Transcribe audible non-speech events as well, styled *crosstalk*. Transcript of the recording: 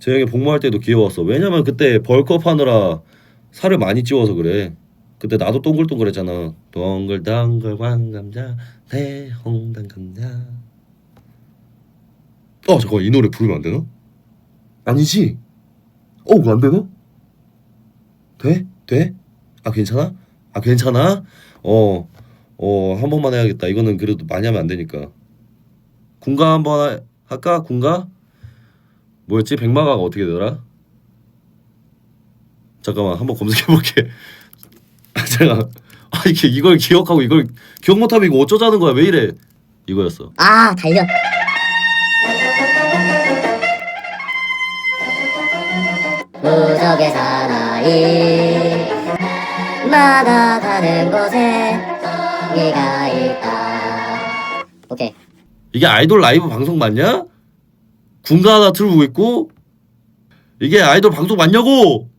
재영이 복무할 때도 귀여웠어. 왜냐면 그때 벌크업 하느라 살을 많이 찌워서 그래. 그때 나도 동글동글했잖아. 동글동글 광감자 대홍당 감자. 어 잠깐 이 노래 부르면 안 되나? 아니지. 어 그거 안 되나? 돼? 돼? 아 괜찮아? 아 괜찮아? 어. 어, 한 번만 해야겠다. 이거는 그래도 많이 하면 안 되니까. 군가 한번 하- 할까? 군가? 뭐였지? 백마가가 어떻게 되더라? 잠깐만 한번 검색해 볼게. *laughs* 아, 제가 아 이게 이걸 기억하고 이걸 기억 못하면 이거 어쩌자는 거야? 왜 이래? 이거였어. 아 달려 무적의 사나이 마다 가는 곳에 네가 있다 오케이 이게 아이돌 라이브 방송 맞냐? 군가 하나 틀고 있고 이게 아이돌 방송 맞냐고?